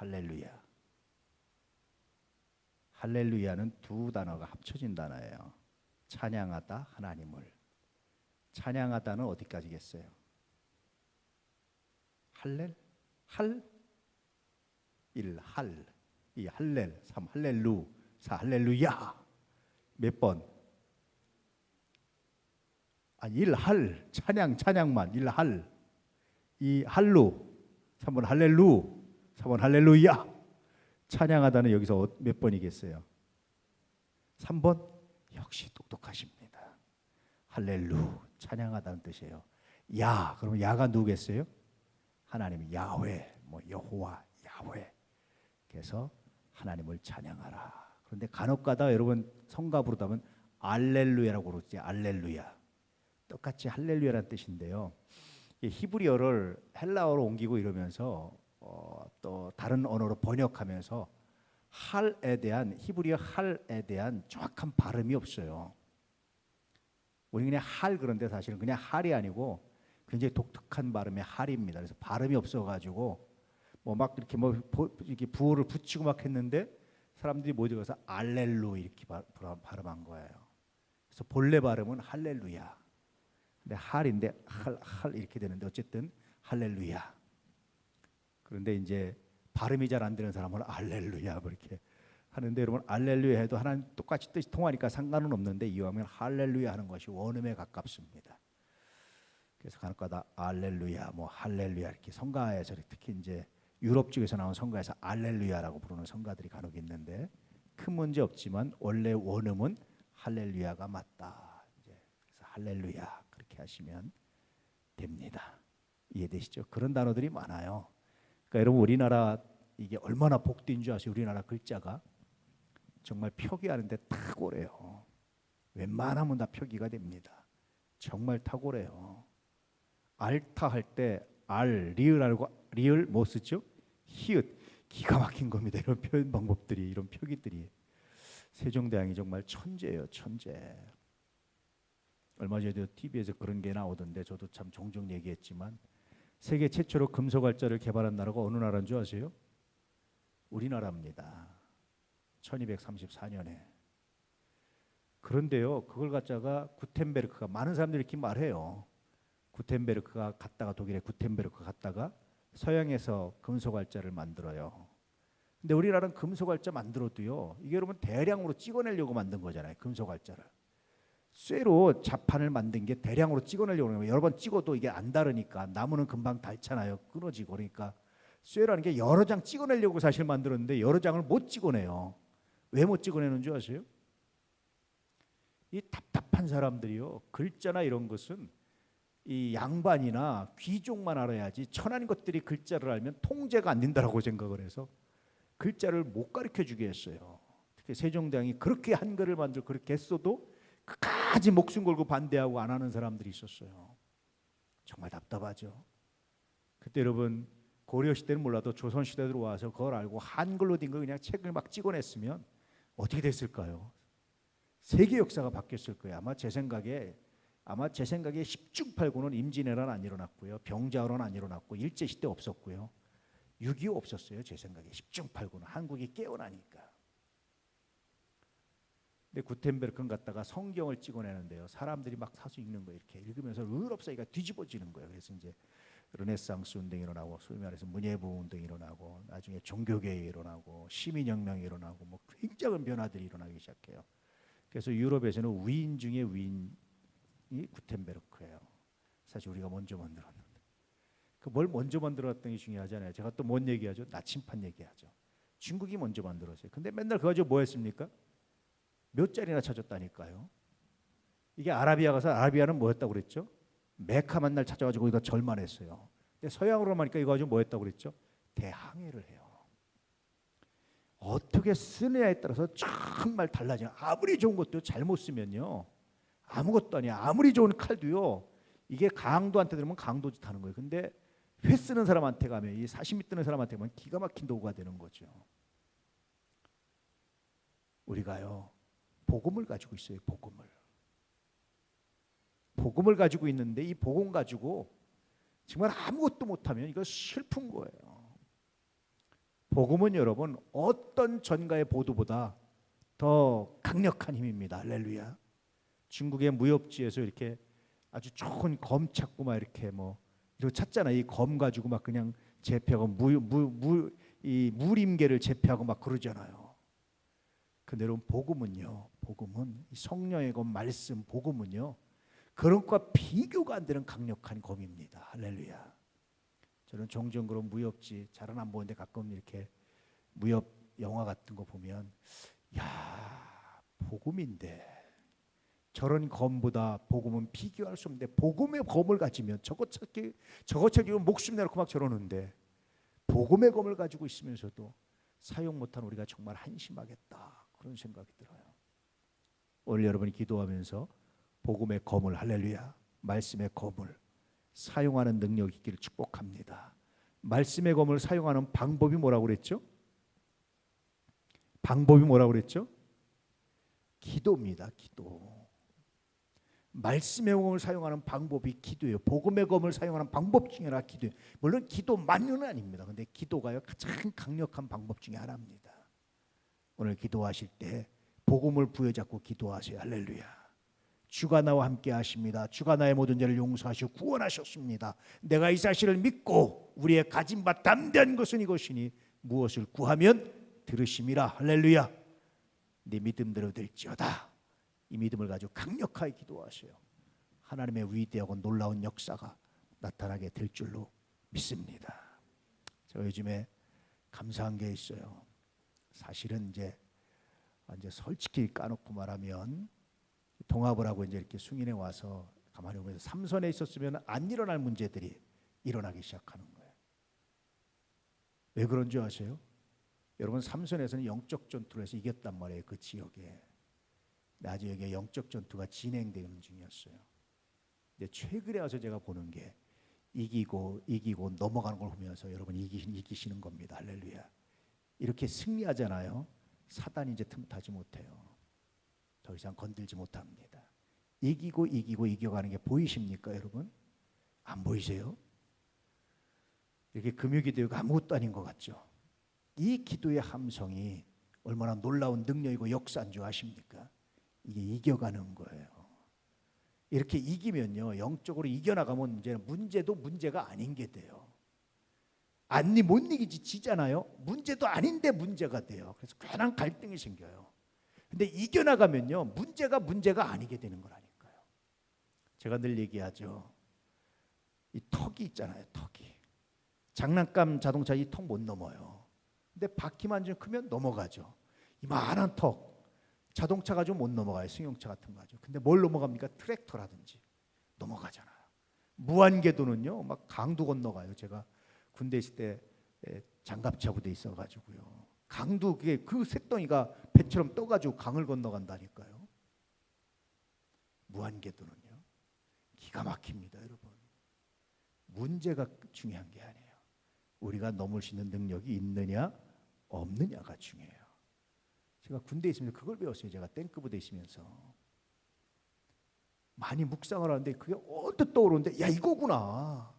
할렐루야. 할렐루야는 두 단어가 합쳐진 단어예요. 찬양하다 하나님을. 찬양하다는 어디까지겠어요? 할렐 할 일, 할, 이 할렐, 삼 할렐루, 사 할렐루야 몇 번? 아, 일, 할, 찬양, 찬양만, 일, 할, 이 할루, 3번 할렐루, 4번 할렐루야. 찬양하다는 여기서 어- 몇 번이겠어요? 3번 역시 똑똑하십니다. 할렐루, 찬양하다는 뜻이에요. 야, 그러면 야가 누구겠어요? 하나님 야훼, 뭐 여호와, 야훼. 그래서 하나님을 찬양하라. 그런데 간혹가다 여러분 성가 부르다면 알렐루야라고 그러지 알렐루야. 똑같이 할렐루야라는 뜻인데요. 이 히브리어를 헬라어로 옮기고 이러면서 어, 또 다른 언어로 번역하면서 할에 대한 히브리어 할에 대한 정확한 발음이 없어요. 우리 그냥 할 그런데 사실은 그냥 할이 아니고 굉장히 독특한 발음의 할입니다. 그래서 발음이 없어가지고 뭐 막 이렇게 뭐 보- 이렇게 부호를 붙이고 막 했는데 사람들이 모두 가서 알렐루 이렇게 발음한 거예요. 그래서 본래 발음은 할렐루야. 근데 할인데 할, 할 이렇게 되는데 어쨌든 할렐루야. 그런데 이제 발음이 잘 안 되는 사람은 알렐루야 뭐 이렇게 하는데 여러분 알렐루야 해도 하나님 똑같이 뜻이 통하니까 상관은 없는데 이왕이면 할렐루야 하는 것이 원음에 가깝습니다. 그래서 간혹가다 알렐루야 뭐 할렐루야 이렇게 성가에서 특히 이제 유럽 쪽에서 나온 성가에서 알렐루야라고 부르는 성가들이 간혹 있는데 큰 문제 없지만 원래 원음은 할렐루야가 맞다. 이제 그래서 할렐루야 그렇게 하시면 됩니다. 이해되시죠? 그런 단어들이 많아요. 그러니까 여러분 우리나라 이게 얼마나 복된 줄 아세요? 우리나라 글자가 정말 표기하는데 탁월해요. 웬만하면 다 표기가 됩니다. 정말 탁월해요. 알타 할 때 알, 리을 알고 리을 뭐 쓰죠? 히읗 기가 막힌 겁니다. 이런 표현 방법들이 이런 표기들이 세종대왕이 정말 천재예요, 천재. 얼마 전에도 TV에서 그런 게 나오던데 저도 참 종종 얘기했지만 세계 최초로 금속 알자를 개발한 나라가 어느 나라인 줄 아세요? 우리나라입니다. 1234년에. 그런데요, 그걸 갖다가 구텐베르크가 많은 사람들이 이렇게 말해요. 구텐베르크가 갔다가 독일의 구텐베르크 갔다가 서양에서 금속 알자를 만들어요. 근데 우리나라는 금속 알자 만들어도요. 이게 여러분 대량으로 찍어내려고 만든 거잖아요. 금속 알자를. 쇠로 자판을 만든 게 대량으로 찍어내려고 거예요. 여러 번 찍어도 이게 안 다르니까 나무는 금방 닳잖아요. 끊어지고 그러니까 쇠라는 게 여러 장 찍어내려고 사실 만들었는데 여러 장을 못 찍어내요. 왜 못 찍어내는 줄 아세요? 이 답답한 사람들이요. 글자나 이런 것은 이 양반이나 귀족만 알아야지 천한 것들이 글자를 알면 통제가 안 된다라고 생각을 해서 글자를 못 가르쳐 주게 했어요. 특히 세종대왕이 그렇게 한글을 만들 그렇게 했어도 끝까지 목숨 걸고 반대하고 안 하는 사람들이 있었어요. 정말 답답하죠. 그때 여러분 고려 시대는 몰라도 조선 시대 들어와서 그걸 알고 한글로 된걸 그냥 책을 막 찍어냈으면 어떻게 됐을까요? 세계 역사가 바뀌었을 거예요. 아마 제 생각에 아마 제 생각에 10중 8구는 임진왜란 안 일어났고요. 병자호란 안 일어났고 일제 시대 없었고요. 6.25 없었어요. 제 생각에 10중 8구는 한국이 깨어나니까. 근데 구텐베르크는 갔다가 성경을 찍어내는데요. 사람들이 막 사서 읽는 거예요. 이렇게 읽으면서 의롭사이가 뒤집어지는 거예요. 그래서 이제 르네상스 운동이 일어나고 소위 말해서 문예부 운동이 일어나고 나중에 종교개혁이 일어나고 시민혁명이 일어나고 뭐 굉장한 변화들이 일어나기 시작해요. 그래서 유럽에서는 위인 중에 위인이 구텐베르크예요. 사실 우리가 먼저 만들었는데 그 뭘 먼저 만들었던 게 중요하잖아요. 제가 또 뭔 얘기하죠? 나침판 얘기하죠. 중국이 먼저 만들었어요. 근데 맨날 그거 가지고 뭐 했습니까? 몇 자리나 찾았다니까요. 이게 아라비아 가서 아라비아는 뭐였다고 그랬죠? 메카 만날 찾아가지고 거기다 절만했어요. 근데 서양으로 가니까 이거 가지고 뭐했다고 그랬죠? 대항해를 해요. 어떻게 쓰느냐에 따라서 정말 달라져요. 아무리 좋은 것도 잘못 쓰면요. 아무것도 아니야. 아무리 좋은 칼도요. 이게 강도한테 들으면 강도짓 하는 거예요. 근데 회 쓰는 사람한테 가면 이 사시미 뜨는 사람한테 가면 기가 막힌 도구가 되는 거죠. 우리가요. 복음을 가지고 있어요. 복음을. 복음을 가지고 있는데 이 복음 가지고 정말 아무것도 못하면 이거 슬픈 거예요. 복음은 여러분 어떤 전가의 보도보다 더 강력한 힘입니다. 할렐루야. 중국의 무협지에서 이렇게 아주 좋은 검 찾고 막 이렇게 뭐 이거 찾잖아. 이 검 가지고 막 그냥 재패하고 무무이 무림계를 재패하고 막 그러잖아요. 여러분 복음은요. 복음은 이 성령의 검 말씀 복음은요. 그런 것과 비교가 안 되는 강력한 검입니다. 할렐루야. 저는 종종 그런 무협지 잘은 안 보는데 가끔 이렇게 무협 영화 같은 거 보면 야 복음인데 저런 검보다 복음은 비교할 수 없는데 복음의 검을 가지면 저거 찾기 저거 찾기 목숨 내놓고 막 저러는데 복음의 검을 가지고 있으면서도 사용 못한 우리가 정말 한심하겠다 그런 생각이 들어요. 오늘 여러분이 기도하면서 복음의 검을 할렐루야 말씀의 검을 사용하는 능력 있기를 축복합니다. 말씀의 검을 사용하는 방법이 뭐라고 그랬죠? 방법이 뭐라고 그랬죠? 기도입니다. 기도. 말씀의 검을 사용하는 방법이 기도예요. 복음의 검을 사용하는 방법 중에 하나 기도예요. 물론 기도만은 아닙니다. 근데 기도가요 가장 강력한 방법 중에 하나입니다. 오늘 기도하실 때 복음을 부여잡고 기도하세요. 할렐루야. 주가 나와 함께 하십니다. 주가 나의 모든 죄를 용서하시고 구원하셨습니다. 내가 이 사실을 믿고 우리의 가진 바 담대한 것은 이것이니 무엇을 구하면 들으심이라. 할렐루야. 네 믿음대로 될지어다. 이 믿음을 가지고 강력하게 기도하세요. 하나님의 위대하고 놀라운 역사가 나타나게 될 줄로 믿습니다. 저 요즘에 감사한 게 있어요. 사실은 이제 이제 솔직히 까놓고 말하면 동합을 하고 이제 이렇게 승인에 와서 가만히 보면서 삼선에 있었으면 안 일어날 문제들이 일어나기 시작하는 거예요. 왜 그런 줄 아세요? 여러분 삼선에서는 영적 전투를 해서 이겼단 말이에요. 그 지역에. 여기 영적 전투가 진행되는 중이었어요. 근데 최근에 와서 제가 보는 게 이기고 이기고 넘어가는 걸 보면서 여러분 이기, 이기시는 겁니다. 할렐루야. 이렇게 승리하잖아요. 사단이 이제 틈타지 못해요. 더 이상 건들지 못합니다. 이기고 이기고 이겨가는 게 보이십니까, 여러분? 안 보이세요? 이렇게 금요기도가 아무것도 아닌 것 같죠. 이 기도의 함성이 얼마나 놀라운 능력이고 역사인 줄 아십니까? 이게 이겨가는 거예요. 이렇게 이기면요, 영적으로 이겨나가면 이제 문제도 문제가 아닌 게 돼요. 아니 못 이기지 지잖아요. 문제도 아닌데 문제가 돼요. 그래서 괜한 갈등이 생겨요. 근데 이겨나가면요 문제가 문제가 아니게 되는 거라니까요. 제가 늘 얘기하죠. 이 턱이 있잖아요. 턱이 장난감 자동차 이 턱 못 넘어요. 근데 바퀴만 좀 크면 넘어가죠. 이만한 턱 자동차가 좀 못 넘어가요. 승용차 같은 거죠. 근데 뭘 넘어갑니까? 트랙터라든지 넘어가잖아요. 무한궤도는요 막 강도 건너가요. 제가 군대 있을 때 장갑차 부대 있어가지고요. 강도 그게 그 쇳덩이가 배처럼 떠가지고 강을 건너간다니까요. 무한궤도는요. 기가 막힙니다, 여러분. 문제가 중요한 게 아니에요. 우리가 넘을 수 있는 능력이 있느냐 없느냐가 중요해요. 제가 군대에 있으면서 그걸 배웠어요. 제가 탱크 부대에 있으면서 많이 묵상을 하는데 그게 언뜻 떠오르는데 야 이거구나.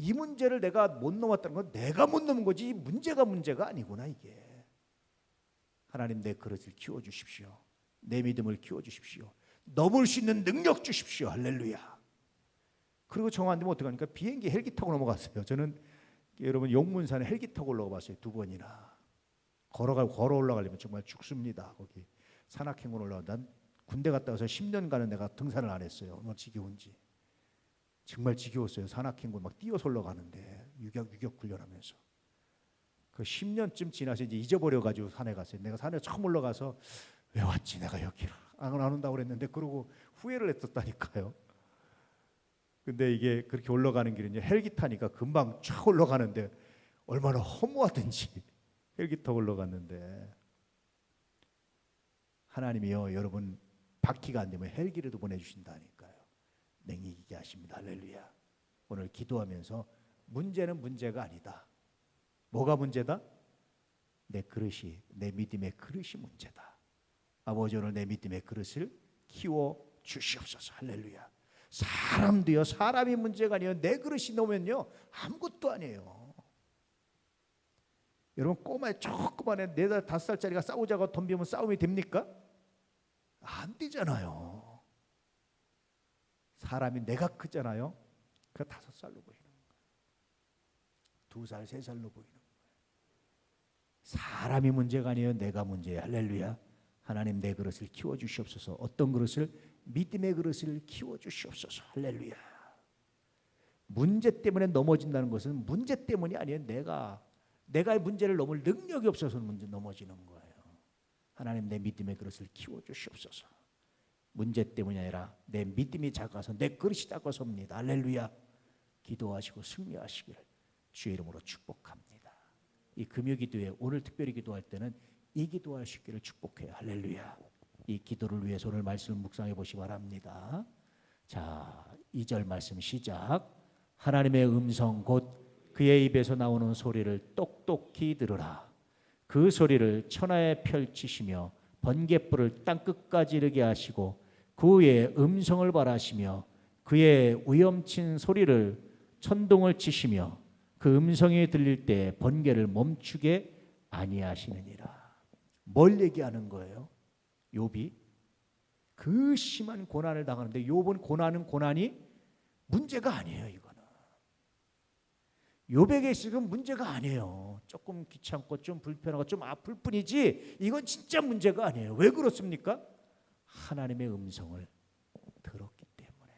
이 문제를 내가 못 넘었다는 건 내가 못 넘은 거지 문제가 문제가 아니구나 이게. 하나님 내 그릇을 키워 주십시오. 내 믿음을 키워 주십시오. 넘을 수 있는 능력 주십시오. 할렐루야. 그리고 정 안 되면 어떡하니까 비행기 헬기 타고 넘어갔어요. 저는 여러분 용문산에 헬기 타고 올라가 봤어요. 두 번이나. 걸어가 걸어 올라가려면 정말 죽습니다. 거기 산악행군 올라가. 난 군대 갔다 와서 10년 가는 내가 등산을 안 했어요. 얼마나 지겨운지. 정말 지겨웠어요. 산악행군 막 뛰어서 올라가는데 유격 유격 훈련하면서 그 10년쯤 지나서 이제 잊어버려 가지고 산에 갔어요. 내가 산에 처음 올라가서 왜 왔지 내가 여기를 안 온다고 그랬는데 그러고 후회를 했었다니까요. 근데 이게 그렇게 올라가는 길은 헬기 타니까 금방 쫙 올라가는데 얼마나 허무하든지 헬기 타고 올라갔는데 하나님이요 여러분 바퀴가 안 되면 헬기라도 보내주신다니까요. 냉이기게 하십니다. 할렐루야. 오늘 기도하면서 문제는 문제가 아니다. 뭐가 문제다? 내 그릇이 내 믿음의 그릇이 문제다. 아버지 오늘 내 믿음의 그릇을 키워 주시옵소서. 할렐루야. 사람도요 사람이 문제가 아니에요. 내 그릇이 놓으면요 아무것도 아니에요. 여러분 꼬마에 조그만해 네달 다섯 살짜리가 싸우자고 덤비면 싸움이 됩니까? 안 되잖아요. 사람이 내가 크잖아요. 그 다섯 살로 보이는 거예요. 두 살, 세 살로 보이는 거예요. 사람이 문제가 아니에요. 내가 문제야. 할렐루야. 하나님 내 그릇을 키워 주시옵소서. 어떤 그릇을 믿음의 그릇을 키워 주시옵소서. 할렐루야. 문제 때문에 넘어진다는 것은 문제 때문이 아니에요. 내가 내가 문제를 넘을 능력이 없어서 문제 넘어지는 거예요. 하나님 내 믿음의 그릇을 키워 주시옵소서. 문제 때문이 아니라 내 믿음이 작아서 내 그릇이 작아서입니다. 할렐루야. 기도하시고 승리하시길 주의 이름으로 축복합니다. 이 금요 기도에 오늘 특별히 기도할 때는 이 기도하시기를 축복해요. 할렐루야. 이 기도를 위해서 오늘 말씀을 묵상해 보시 기 바랍니다. 자, 2절 말씀 시작. 하나님의 음성 곧 그의 입에서 나오는 소리를 똑똑히 들으라. 그 소리를 천하에 펼치시며 번갯불을 땅 끝까지 이르게 하시고 그의 음성을 바라시며 그의 위엄친 소리를 천둥을 치시며 그 음성이 들릴 때 번개를 멈추게 아니하시느니라. 뭘 얘기하는 거예요? 욥이 그 심한 고난을 당하는데 욥은 고난은 고난이 문제가 아니에요, 이거는. 욥에게 지금 문제가 아니에요. 조금 귀찮고 좀 불편하고 좀 아플 뿐이지 이건 진짜 문제가 아니에요. 왜 그렇습니까? 하나님의 음성을 들었기 때문에.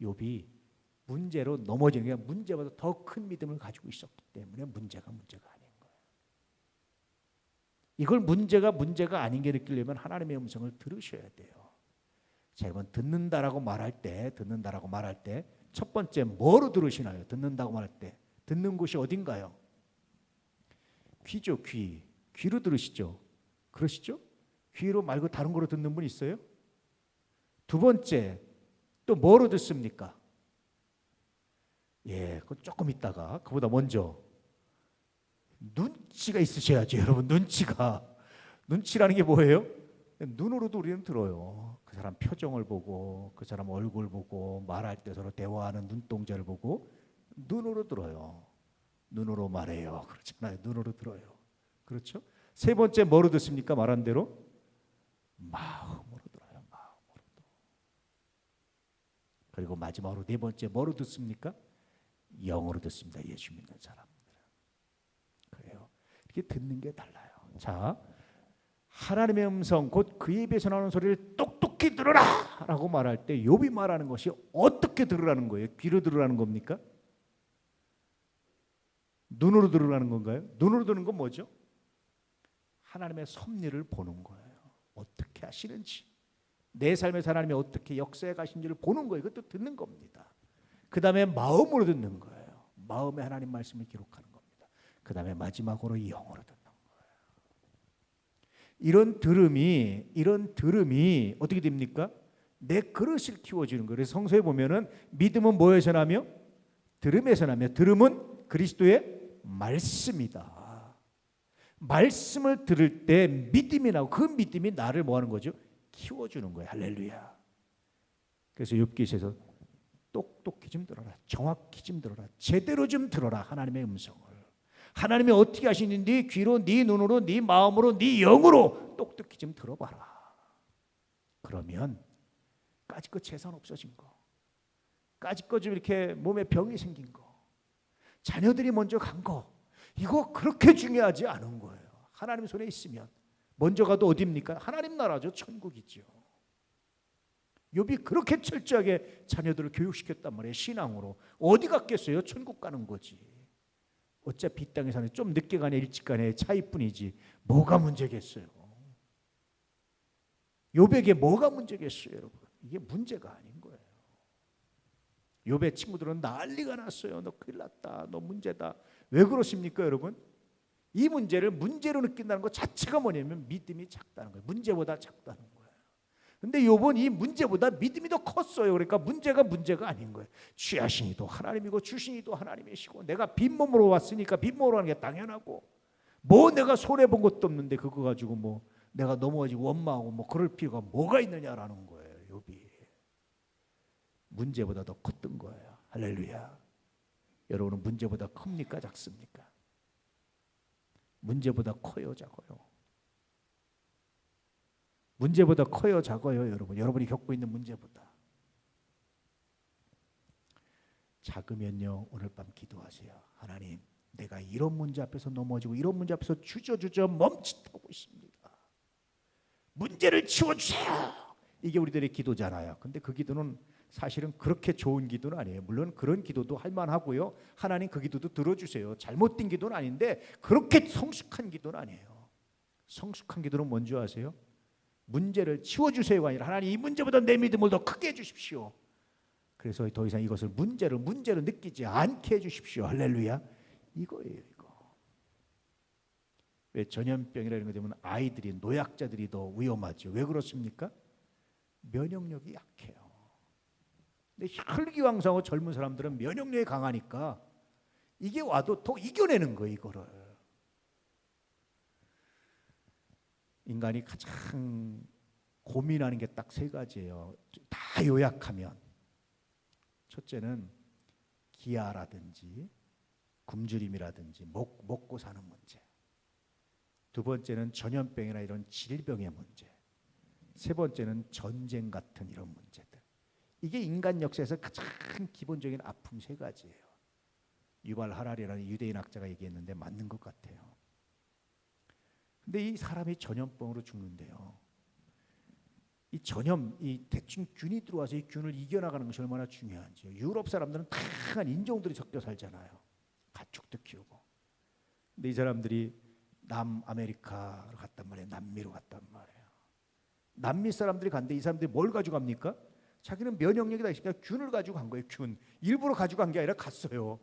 욥이 문제로 넘어지는 게 문제보다 더 큰 믿음을 가지고 있었기 때문에 문제가 문제가 아닌 거예요. 이걸 문제가 문제가 아닌 게 느끼려면 하나님의 음성을 들으셔야 돼요. 자, 이번 듣는다라고 말할 때, 듣는다라고 말할 때 첫 번째 뭐로 들으시나요? 듣는다고 말할 때 듣는 곳이 어딘가요? 귀죠, 귀. 귀로 들으시죠. 그러시죠? 귀로 말고 다른 거로 듣는 분 있어요? 두 번째 또 뭐로 듣습니까? 예, 그 조금 있다가 그보다 먼저 눈치가 있으셔야죠, 여러분. 눈치가 눈치라는 게 뭐예요? 눈으로도 우리는 들어요. 그 사람 표정을 보고 그 사람 얼굴 보고 말할 때 서로 대화하는 눈동자를 보고 눈으로 들어요. 눈으로 말해요. 그렇잖아요. 눈으로 들어요. 그렇죠? 세 번째 뭐로 듣습니까? 말한 대로 마음으로 들어요. 마음으로. 그리고 마지막으로 네 번째 뭐로 듣습니까? 영으로 듣습니다. 예수 믿는 사람들은. 그래요. 이렇게 듣는 게 달라요. 자, 하나님의 음성 곧그 입에서 나오는 소리를 똑똑히 들으라라고 말할 때 욥이 말하는 것이 어떻게 들으라는 거예요? 귀로 들으라는 겁니까? 눈으로 들으라는 건가요? 눈으로 듣는 건 뭐죠? 하나님의 섭리를 보는 거예요. 어떻게 하시는지 내 삶에서 하나님이 어떻게 역사해 가신지를 보는 거예요. 이것도 듣는 겁니다. 그 다음에 마음으로 듣는 거예요. 마음에 하나님 말씀을 기록하는 겁니다. 그 다음에 마지막으로 영어로 듣는 거예요. 이런 들음이 이런 들음이 어떻게 됩니까? 내 그릇을 키워주는 거예요. 그래서 성서에 보면은 믿음은 뭐에서 나며 들음에서 나며 들음은 그리스도의 말씀이다. 말씀을 들을 때 믿음이 나고 그 믿음이 나를 뭐 하는 거죠? 키워주는 거예요. 할렐루야. 그래서 욥기에서 똑똑히 좀 들어라. 정확히 좀 들어라. 제대로 좀 들어라. 하나님의 음성을. 하나님이 어떻게 하시는지 귀로 네 눈으로 네 마음으로 네 영으로 똑똑히 좀 들어봐라. 그러면 까짓거 재산 없어진 거. 까짓거 좀 이렇게 몸에 병이 생긴 거. 자녀들이 먼저 간 거. 이거 그렇게 중요하지 않은 거예요. 하나님 손에 있으면 먼저 가도 어디입니까? 하나님 나라죠. 천국이죠. 욥이 그렇게 철저하게 자녀들을 교육시켰단 말이에요. 신앙으로. 어디 갔겠어요? 천국 가는 거지. 어차피 이 땅에 사는 좀 늦게 가냐 일찍 가냐 차이뿐이지. 뭐가 문제겠어요? 욥에게 뭐가 문제겠어요, 여러분? 이게 문제가 아닌 거예요. 욥의 친구들은 난리가 났어요. 너 큰일 났다. 너 문제다. 왜 그러십니까, 여러분? 이 문제를 문제로 느낀다는 것 자체가 뭐냐면 믿음이 작다는 거예요. 문제보다 작다는 거예요. 근데 요번 이 문제보다 믿음이 더 컸어요. 그러니까 문제가 문제가 아닌 거예요. 취하신이도 하나님이고 주신이도 하나님이시고 내가 빈몸으로 왔으니까 빈몸으로 하는 게 당연하고 뭐 내가 손해 본 것도 없는데 그거 가지고 뭐 내가 넘어지고 원망하고 뭐 그럴 필요가 뭐가 있느냐라는 거예요. 욥이 문제보다 더 컸던 거예요. 할렐루야. 여러분은 문제보다 큽니까 작습니까? 문제보다 커요 작아요? 문제보다 커요 작아요 여러분? 여러분이 겪고 있는 문제보다 작으면요 오늘 밤 기도하세요 하나님 내가 이런 문제 앞에서 넘어지고 이런 문제 앞에서 주저주저 멈칫하고 있습니다 문제를 치워주세요 이게 우리들의 기도잖아요 근데 그 기도는 사실은 그렇게 좋은 기도는 아니에요 물론 그런 기도도 할 만하고요 하나님 그 기도도 들어주세요 잘못된 기도는 아닌데 그렇게 성숙한 기도는 아니에요 성숙한 기도는 뭔지 아세요? 문제를 치워주세요가 아니라 하나님 이 문제보다 내 믿음을 더 크게 해주십시오 그래서 더 이상 이것을 문제를 문제로 느끼지 않게 해주십시오. 할렐루야. 이거예요, 이거. 왜 전염병이라는 거 되면 아이들이 노약자들이 더 위험하죠. 왜 그렇습니까? 면역력이 약해요. 근데 혈기왕성하고 젊은 사람들은 면역력이 강하니까 이게 와도 더 이겨내는 거예요, 이거를. 인간이 가장 고민하는 게 딱 세 가지예요. 다 요약하면 첫째는 기아라든지 굶주림이라든지 먹, 먹고 사는 문제. 두 번째는 전염병이나 이런 질병의 문제. 세 번째는 전쟁 같은 이런 문제들. 이게 인간 역사에서 가장 기본적인 아픔 세 가지예요. 유발 하라리라는 유대인 학자가 얘기했는데 맞는 것 같아요. 근데 이 사람이 전염병으로 죽는데요. 이 전염, 이 대충 균이 들어와서 이 균을 이겨나가는 것이 얼마나 중요한지요. 유럽 사람들은 다양한 인종들이 섞여 살잖아요. 가축도 키우고. 근데 이 사람들이 남아메리카로 갔단 말이에요. 남미로 갔단 말이에요. 남미 사람들이 간데 이 사람들이 뭘 가지고 갑니까? 자기는 면역력이다 있으니까 균을 가지고 간 거예요. 균. 일부러 가지고 간 게 아니라 갔어요.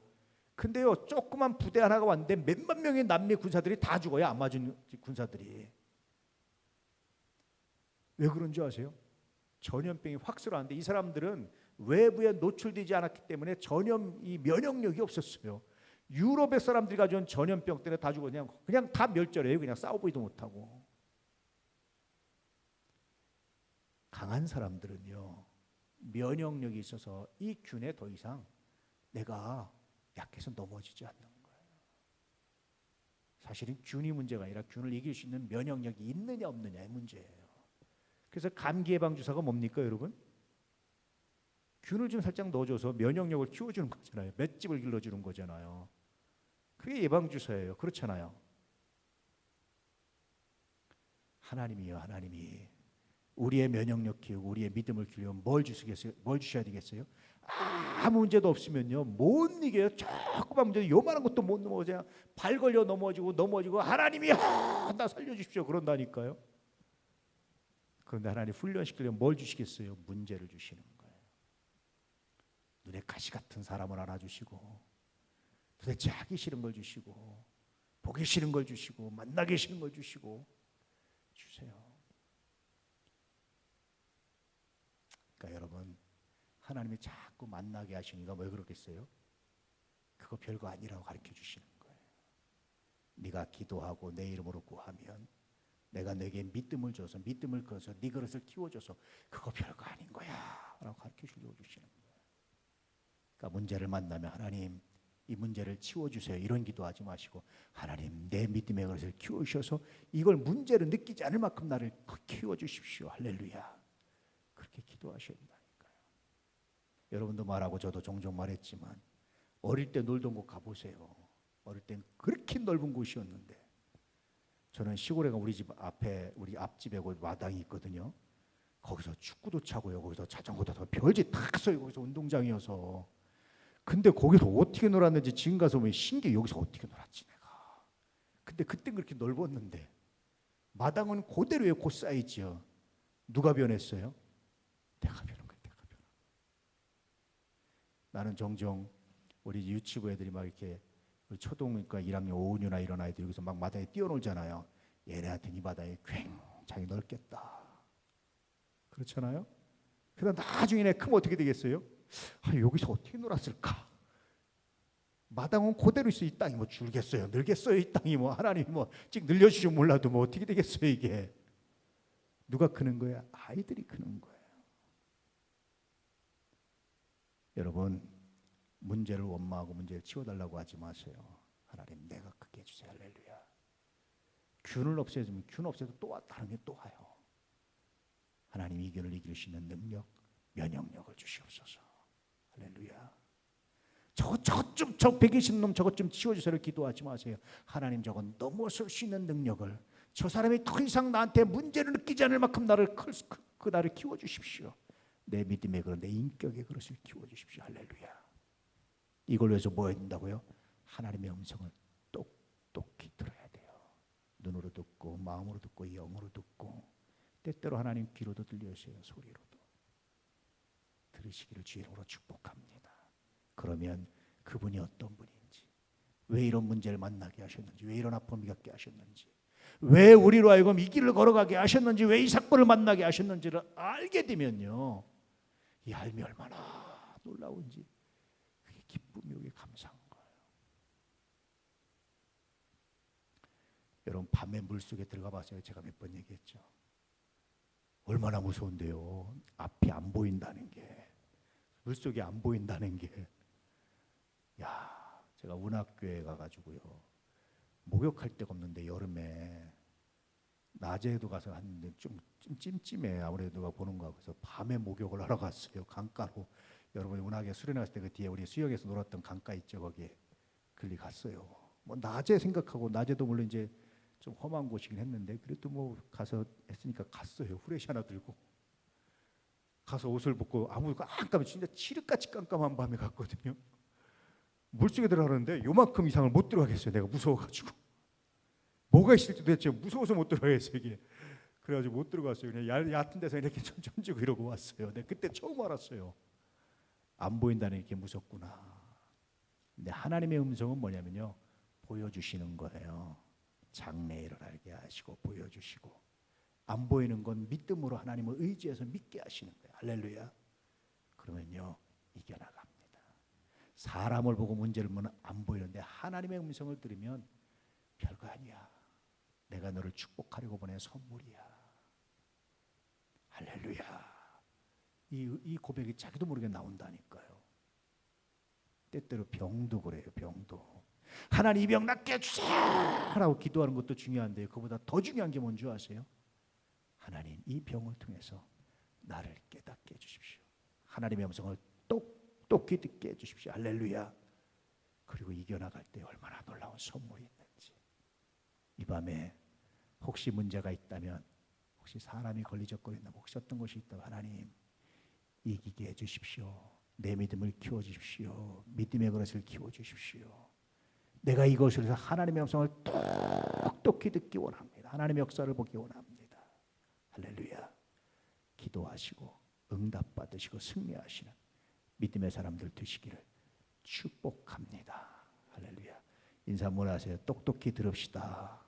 근데요, 조그만 부대 하나가 왔는데 몇만 명의 남미 군사들이 다 죽어요. 아마존 군사들이. 왜 그런 줄 아세요? 전염병이 확산하는데 이 사람들은 외부에 노출되지 않았기 때문에 전염 이 면역력이 없었어요. 유럽의 사람들이 가져온 전염병 때문에 다 죽어 그냥 그냥 다 멸절해요. 그냥 싸워보지도 못하고. 강한 사람들은요 면역력이 있어서 이 균에 더 이상 내가 약해서 넘어지지 않는 거예요. 사실은 균이 문제가 아니라 균을 이길 수 있는 면역력이 있느냐 없느냐의 문제예요. 그래서 감기 예방 주사가 뭡니까, 여러분? 균을 좀 살짝 넣어줘서 면역력을 키워주는 거잖아요. 맷집을 길러주는 거잖아요. 그게 예방 주사예요. 그렇잖아요. 하나님이요, 하나님이 우리의 면역력 키우고 우리의 믿음을 키우려면 뭘 주시겠어요? 뭘 주셔야 되겠어요? 아무 문제도 없으면요 못 이겨요. 조그만 문제 요만한 것도 못 넘어져요. 발 걸려 넘어지고 넘어지고 하나님이 아, 나 살려주십시오 그런다니까요. 그런데 하나님 훈련시키려면 뭘 주시겠어요? 문제를 주시는 거예요. 눈에 가시 같은 사람을 안아주시고 도대체 하기 싫은 걸 주시고 보기 싫은 걸 주시고 만나기 싫은 걸 주시고 주세요. 그러니까 여러분 하나님이 자꾸 만나게 하시니까 왜 그러겠어요? 그거 별거 아니라고 가르쳐 주시는 거예요. 네가 기도하고 내 이름으로 구하면 내가 내게 믿음을 줘서 믿음을 거서 네 그릇을 키워줘서 그거 별거 아닌 거야라고 가르쳐 주려고 주시는 거예요. 그러니까 문제를 만나면 하나님 이 문제를 치워주세요 이런 기도하지 마시고 하나님 내 믿음의 그릇을 키우셔서 이걸 문제로 느끼지 않을 만큼 나를 키워주십시오 할렐루야 그렇게 기도하셔야 된다니까요. 여러분도 말하고 저도 종종 말했지만 어릴 때 놀던 곳 가보세요. 어릴 땐 그렇게 넓은 곳이었는데 저는 시골에 가 우리 집 앞에 우리 앞집에 그 마당이 있거든요. 거기서 축구도 차고요. 거기서 자전거도 타고 별짓 다 써요. 거기서 운동장이어서. 근데 거기서 어떻게 놀았는지 지금 가서 보면 신기해. 여기서 어떻게 놀았지 내가. 근데 그땐 그렇게 넓었는데 마당은 그대로의 그 사이즈요. 누가 변했어요? 내가 변한 거야. 내가 변한. 나는 종종 우리 유치부 애들이 막 이렇게 초등학교 1학년 5학년이나 이런 아이들 여기서 막 마당에 뛰어놀잖아요. 얘네한테는 이 바닥이 굉장히 넓겠다. 그렇잖아요? 그러다 나중에 내 크면 어떻게 되겠어요? 아, 여기서 어떻게 놀았을까? 마당은 그대로 있어 이 땅이 뭐 줄겠어요, 늘겠어요 이 땅이 뭐 하나님 뭐 찍 늘려주시면 몰라도 뭐 어떻게 되겠어요 이게? 누가 크는 거야? 아이들이 크는 거예요. 여러분 문제를 원망하고 문제를 치워달라고 하지 마세요. 하나님 내가 크게 해주세요. 할렐루야. 균을 없애주면 균 없애도 또 와- 다른 게 또 와요. 하나님 이 균을 이길 수 있는 능력, 면역력을 주시옵소서. 할렐루야. 저것 저것 좀저 120놈 저것 좀 치워주세요. 기도하지 마세요. 하나님 저건 넘어설 수 있는 능력을 저 사람이 더 이상 나한테 문제를 느끼지 않을 만큼 나를 클, 그, 그 나를 키워 주십시오. 내 믿음의 그런 내 인격의 그릇을 키워 주십시오. 할렐루야. 이걸 위해서 뭐 해야 된다고요? 하나님의 음성을 똑똑히 들어야 돼요. 눈으로 듣고 마음으로 듣고 영으로 듣고 때때로 하나님 귀로도 들려주세요. 소리로도 들으시기를 주의로 축복합니다. 그러면 그분이 어떤 분인지 왜 이런 문제를 만나게 하셨는지 왜 이런 아픔을 겪게 하셨는지 왜 우리로 하여금 이 길을 걸어가게 하셨는지 왜 이 사건을 만나게 하셨는지를 알게 되면요 이 알미 얼마나 놀라운지 그게 기쁨이 오게 감사한 거예요. 여러분 밤에 물속에 들어가 봤어요. 제가 몇 번 얘기했죠. 얼마나 무서운데요. 앞이 안 보인다는 게 물속에 안 보인다는 게. 야, 제가 운학교에 가 가지고요. 목욕할 데가 없는데 여름에 낮에도 가서 하는데 좀, 좀 찜찜해. 아무래도 보는 거 그래서 밤에 목욕을 하러 갔어요 강가로. 여러분 운학에 수련회 갔을 때 그 뒤에 우리 수영에서 놀았던 강가 있죠 거기에. 글리 갔어요. 뭐 낮에 생각하고 낮에도 물론 이제 좀 험한 곳이긴 했는데 그래도 뭐 가서 했으니까 갔어요. 후레쉬 하나 들고. 가서 옷을 벗고 아무 깜깜해. 진짜 칠흑같이 깜깜한 밤에 갔거든요. 물속에 들어가는데 요만큼 이상을 못 들어가겠어요. 내가 무서워가지고 뭐가 있을지 도대체 무서워서 못 들어가겠어요 이게. 그래가지고 못 들어갔어요. 그냥 얇, 얕은 데서 이렇게 던지고 이러고 왔어요. 근데 그때 처음 알았어요. 안 보인다는 게 무섭구나. 근데 하나님의 음성은 뭐냐면요, 보여주시는 거예요. 장래 일을 알게 하시고 보여주시고 안 보이는 건 믿음으로 하나님을 의지해서 믿게 하시는 거예요. 할렐루야. 그러면요 이겨나갑니다. 사람을 보고 문제를 보면 안 보이는데 하나님의 음성을 들으면 별거 아니야. 내가 너를 축복하려고 보낸 선물이야. 할렐루야. 이, 이 고백이 자기도 모르게 나온다니까요. 때때로 병도 그래요. 병도. 하나님 이 병 낫게 해주세요 라고 기도하는 것도 중요한데 그보다 더 중요한 게 뭔지 아세요? 하나님 이 병을 통해서 나를 깨닫게 해주십시오. 하나님의 음성을 똑똑히 듣게 해주십시오. 할렐루야. 그리고 이겨나갈 때 얼마나 놀라운 선물이. 이 밤에 혹시 문제가 있다면 혹시 사람이 걸리적거린다 혹시 어떤 것이 있다면 하나님 이기게 해주십시오. 내 믿음을 키워주십시오. 믿음의 그릇을 키워주십시오. 내가 이것을 해서 하나님의 음성을 똑똑히 듣기 원합니다. 하나님의 역사를 보기 원합니다. 할렐루야. 기도하시고 응답 받으시고 승리하시는 믿음의 사람들 되시기를 축복합니다. 할렐루야. 인사 문하세요. 똑똑히 들읍시다.